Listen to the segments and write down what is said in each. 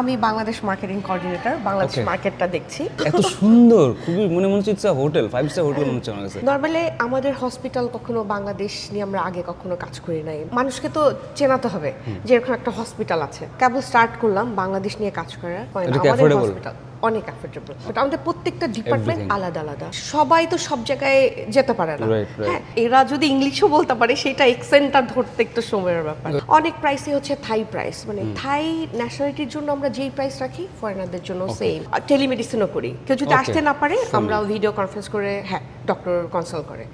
আমি Bangladesh marketing coordinator Bangladesh. মার্কেটটা দেখছি। এত সুন্দর খুবই মনে মনে হচ্ছে হোটেল ফাইভ স্টার হোটেল মনে হচ্ছে আমার কাছে। নরমালি আমাদের হসপিটাল কখনো বাংলাদেশ নিয়ে আমরা আগে কখনো কাজ করি নাই। মানুষকে তো চেনাতে হবে যে এরকম একটা হসপিটাল আছে। কেবল স্টার্ট করলাম বাংলাদেশ নিয়ে কাজ করার পয়েন্ট আমাদের হসপিটাল অনেক অ্যাফোর্ডেবল বাট আমাদের প্রত্যেকটা ডিপার্টমেন্ট আলাদা আলাদা। সবাই তো সব জায়গায় যেতে পারে না. হ্যাঁ এরা যদি ইংলিশও বলতে পারে সেটা এক্সেন্টটা ধরতে একটু সময়ের ব্যাপার। অনেক প্রাইসই হচ্ছে থাই প্রাইস মানে থাই ন্যাশনালিটির জন্য আমরা যেই প্রাইস রাখি ফরেনারদের জন্য সেম টেলিমেডিসিনও করি। কেউ যদি আসতে না পারে. আমরা ভিডিও কনফারেন্স করে হ্যাঁ ডক্টর কনসাল্ট করে।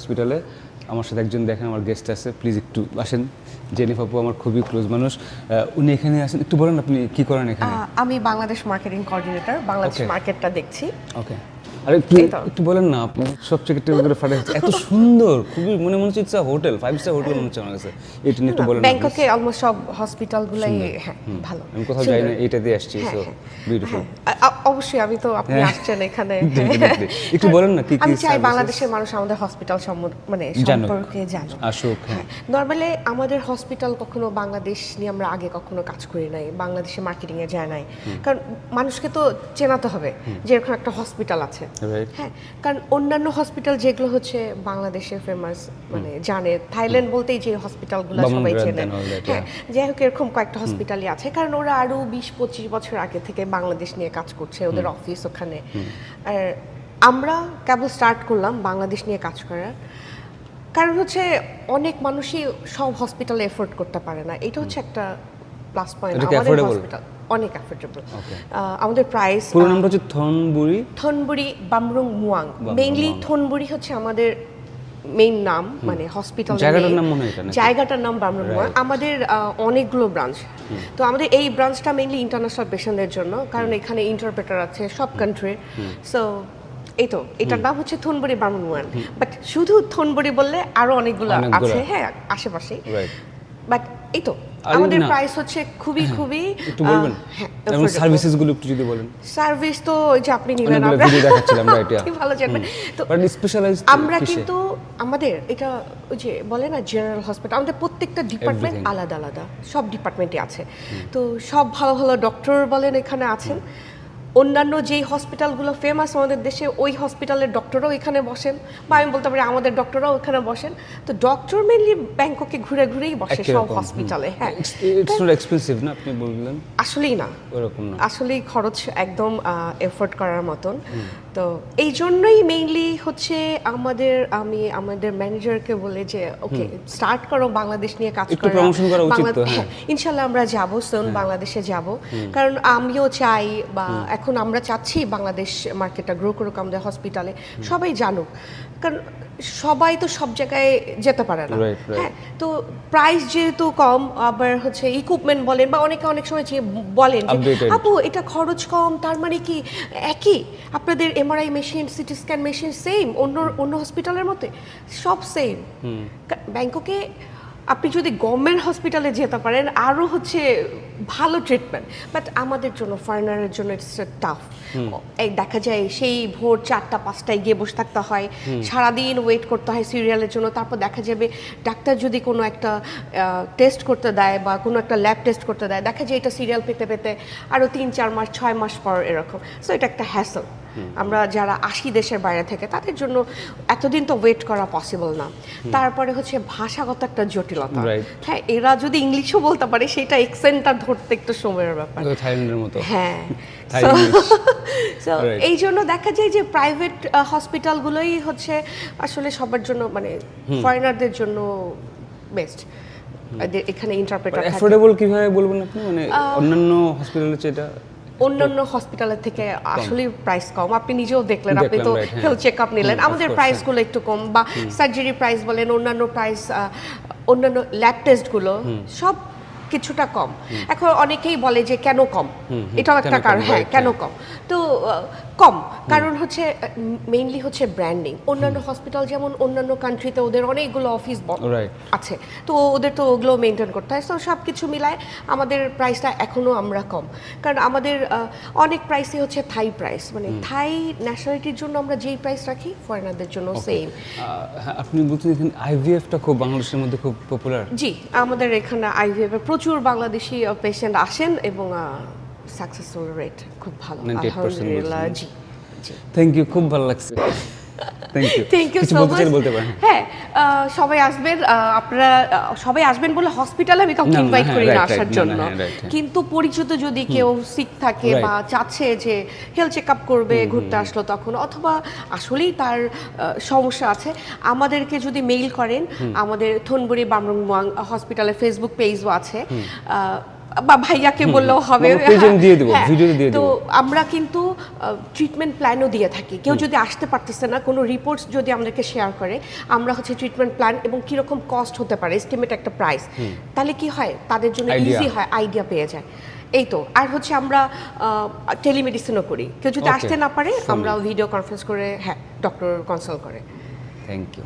হসপিটালে আমার সাথে একজন দেখেন আমার গেস্ট আছে। প্লিজ একটু আসেন। জেনিফ আপু আমার খুবই ক্লোজ মানুষ। উনি এখানে আসেন। একটু বলেন আপনি কি করেন এখানে? আমি বাংলাদেশ মার্কেটিং কোঅর্ডিনেটর বাংলাদেশ মার্কেটটা দেখছি। ওকে আর একটু একটু বলেন না আপনি সব চেকে টেবিল করে ফাটে এত সুন্দর খুবই মনে মনে হচ্ছে it's hotel five star hotel মনে হচ্ছে আমার কাছে। এটা নিয়ে একটু বলেন ব্যাংককে অলমোস্ট সব হসপিটালগুলাই হ্যাঁ ভালো। আমি কোথাও যাই না এটা দিয়ে আসছি সো হ্যাঁ। বিউটিফুল হ্যাঁ, অবশ্যই আমি তো আপনি। আসছেন এখানে। একটু বলেন না কি কি আমি চাই বাংলাদেশের মানুষ আমাদের হসপিটাল মানে সম্পর্কে জানুক। আসুক হ্যাঁ। নর্মালি আমাদের হসপিটাল কখনো বাংলাদেশ নিয়ে আমরা আগে কখনো কাজ করি নাই বাংলাদেশে মার্কেটিং এ যায় নাই। কারণ মানুষকে তো চেনাতে হবে যে এরকম একটা হসপিটাল আছে। হ্যাঁ কারণ অন্যান্য হসপিটাল যেগুলো হচ্ছে বাংলাদেশে ফেমাস মানে জানে থাইল্যান্ড বলতেই যে হসপিটালগুলো সবাই চেনে। হ্যাঁ যাই হোক এরকম কয়েকটা হসপিটালই আছে। কারণ ওরা আরও বিশ পঁচিশ বছর আগে থেকে বাংলাদেশ নিয়ে কাজ করছে ওদের অফিস ওখানে। আর আমরা কেবল স্টার্ট করলাম বাংলাদেশ নিয়ে কাজ করার। কারণ হচ্ছে অনেক মানুষই সব হসপিটালে এফোর্ড করতে পারে না। এটা হচ্ছে একটা প্লাস পয়েন্ট আমাদের হসপিটাল অনেক অ্যাফোর্ডেবল আমাদের প্রাইস পুরো নামটা হচ্ছে Thonburi? Thonburi Bamrung Muang. Mainly Muang. Thonburi হচ্ছে আমাদের মেইন নাম মানে হসপিটাল জায়গাটার নাম মনে হয় জায়গাটার নাম বামরুং মুয়াং। আমাদের অনেকগুলো ব্রাঞ্চ তো আমাদের এই ব্রাঞ্চটা মেইনলি ইন্টারন্যাশনাল পেশেন্টদের জন্য কারণ এখানে ইন্টারপ্রেটার আছে সব কান্ট্রির সো এই তো এটার নাম হচ্ছে থনবুরি বামরুং মুয়াং। বাট শুধু থনবুরি বললে আরও অনেকগুলো। আছে হ্যাঁ আশেপাশে বাট এই তো আমাদের প্রাইস হচ্ছে খুবই খুবই একটু বলবেন? হ্যাঁ এবং সার্ভিসেসগুলো একটু যদি বলেন। সার্ভিস তো ওই যে আপনি নিলেন আমরা ভিডিও দেখাচ্ছিলাম রাইট ইয়া ভালো জানবেন। তো বাট স্পেশালাইজ আমরা কিন্তু আমাদের এটা ওই যে বলে না জেনারেল হসপিটাল আমাদের প্রত্যেকটা ডিপার্টমেন্ট আলাদা আলাদা। সব ডিপার্টমেন্টে আছে। তো সব ভালো ভালো ডক্টর বলেন এখানে আছেন। অন্যান্য যেই হসপিটালগুলো ফেমাস আমাদের দেশে ওই হসপিটালের ডক্টরও এখানে বসেন। বা আমি বলতে পারি আমাদের ডক্টররাও এখানে বসেন। তো ডক্টর মেনলি ব্যাংককে ঘুরে ঘুরেই বসে সব হসপিটালে হ্যাঁ। এক্সপেন্সিভ না আপনি বললেন? আসলেই না। আসলেই খরচ একদম এফোর্ড করার মতন। তো এই জন্যই মেইনলি হচ্ছে আমাদের আমি আমাদের ম্যানেজারকে বলে যে ওকে স্টার্ট করো বাংলাদেশ নিয়ে কাজ করো। উচিত হ্যাঁ। ইনশাল্লাহ আমরা যাব সোন বাংলাদেশে যাব। কারণ আমিও চাই বা এখন আমরা চাচ্ছি বাংলাদেশ মার্কেটটা গ্রো করুক আমাদের হসপিটালে সবাই জানুক। কারণ সবাই তো সব জায়গায় যেতে পারে না. হ্যাঁ তো প্রাইস যেহেতু কম আবার হচ্ছে ইকুইপমেন্ট বলেন বা অনেকে অনেক সময় যে বলেন আপু এটা খরচ কম তার মানে কি? একই আপনাদের MRI machine CT scan machine same অন্য অন্য হসপিটালের মতে সব সেম ব্যাংককে আপনি যদি গভর্নমেন্ট হসপিটালে যেতে পারেন আরও হচ্ছে ভালো ট্রিটমেন্ট বাট আমাদের জন্য ফরেনারের জন্য ইটস টাফ দেখা যায় সেই ভোর চারটা পাঁচটায় গিয়ে বসে থাকতে হয়। সারাদিন ওয়েট করতে হয় সিরিয়ালের জন্য। তারপর দেখা যাবে ডাক্তার যদি কোনো একটা টেস্ট করতে দেয় বা কোনো একটা ল্যাব টেস্ট করতে দেয় দেখা যায় এটা সিরিয়াল পেতে পেতে আরও তিন চার মাস ছয় মাস পর এরকম। সো এটা একটা হ্যাসল আমরা যারা আসি দেশের বাইরে থেকে তাদের জন্য এতদিন তো ওয়েট করা পসিবল না। তারপরে হচ্ছে ভাষাগত একটা জটিলতা। হ্যাঁ এরা যদি ইংলিশও বলতে পারে সেটা এক্সেন্টটা ধরতে একটু সময়ের ব্যাপার। হ্যাঁ. এই জন্য দেখা যায় যে প্রাইভেট হসপিটালগুলোই হচ্ছে আসলে সবার জন্য মানে ফরেনারদের জন্য বেস্ট এখানে ইন্টারপ্রেটার অ্যাফোর্ডেবল কীভাবে বলবেন আপনি? মানে অন্যান্য হসপিটালের চেয়ে এটা অন্যান্য হসপিটালের থেকে আসলে প্রাইস কম। আপনি নিজেও দেখলেন আপনি তো হ্যাঁ। হেলথ চেক আপ নিলেন আমাদের প্রাইস প্রাইসগুলো একটু কম বা সার্জারি প্রাইস বলেন অন্যান্য প্রাইস অন্যান্য ল্যাব টেস্টগুলো সব কিছুটা কম। এখন অনেকেই বলে যে কেন কম? এটাও একটা কারণ হ্যাঁ কেন কম? তো কম। কারণ হচ্ছে মেইনলি হচ্ছে ব্র্যান্ডিং অন্যান্য হসপিটাল যেমন অন্যান্য কান্ট্রিতে ওদের অনেকগুলো অফিস. আছে। তো ওদের তো ওগুলো মেনটেন করতে হয়। তো সব কিছু মিলায় আমাদের প্রাইসটা এখনও আমরা কম। কারণ আমাদের অনেক প্রাইসই হচ্ছে থাই প্রাইস মানে থাই ন্যাশনালিটির জন্য আমরা যেই প্রাইস রাখি ফরেনারদের জন্য সেম হ্যাঁ, আপনি বলছেন এখানে আইভিএফটা খুব বাংলাদেশের মধ্যে খুব পপুলার জি আমাদের এখানে আইভিএফ প্রচুর বাংলাদেশি পেশেন্ট আসেন এবং সাকসেসফুল রেট খুব ভালো আলহামদুলিল্লাহ জি থ্যাংক ইউ খুব ভালো লাগছে। Thank you thank you so much বলতে পারেন। হ্যাঁ সবাই আসবেন আপনারা সবাই আসবেন বলে হসপিটালে আমি কাউকে ইনভাইট হ্যাঁ, করি না আসার জন্য। হ্যাঁ। কিন্তু পরিচিত যদি কেউ সিক থাকে বা চাচ্ছে যে হেলথ চেক আপ করবে ঘুরতে আসলো তখন অথবা আসলেই তার সমস্যা আছে আমাদেরকে যদি মেইল করেন আমাদের থনবুরি বামরুং হসপিটালের ফেসবুক পেজও আছে। বা ভাইয়াকে বললেও হবে। দিয়ে দেবো, হ্যাঁ, ভিডিওতে দিয়ে তো আমরা কিন্তু ট্রিটমেন্ট প্ল্যানও দিয়ে থাকি। কেউ যদি আসতে পারতেছে না কোনো রিপোর্টস যদি আমাদেরকে শেয়ার করে আমরা হচ্ছে ট্রিটমেন্ট প্ল্যান এবং কীরকম কস্ট হতে পারে এস্টিমেট একটা প্রাইস তাহলে কি হয়? তাদের জন্য ইজি হয় আইডিয়া পেয়ে যায়। এই তো। আর হচ্ছে আমরা টেলিমেডিসিনও করি। কেউ যদি আসতে না পারে আমরা ভিডিও কনফারেন্স করে হ্যাঁ ডক্টর কনসাল্ট করে। Thank you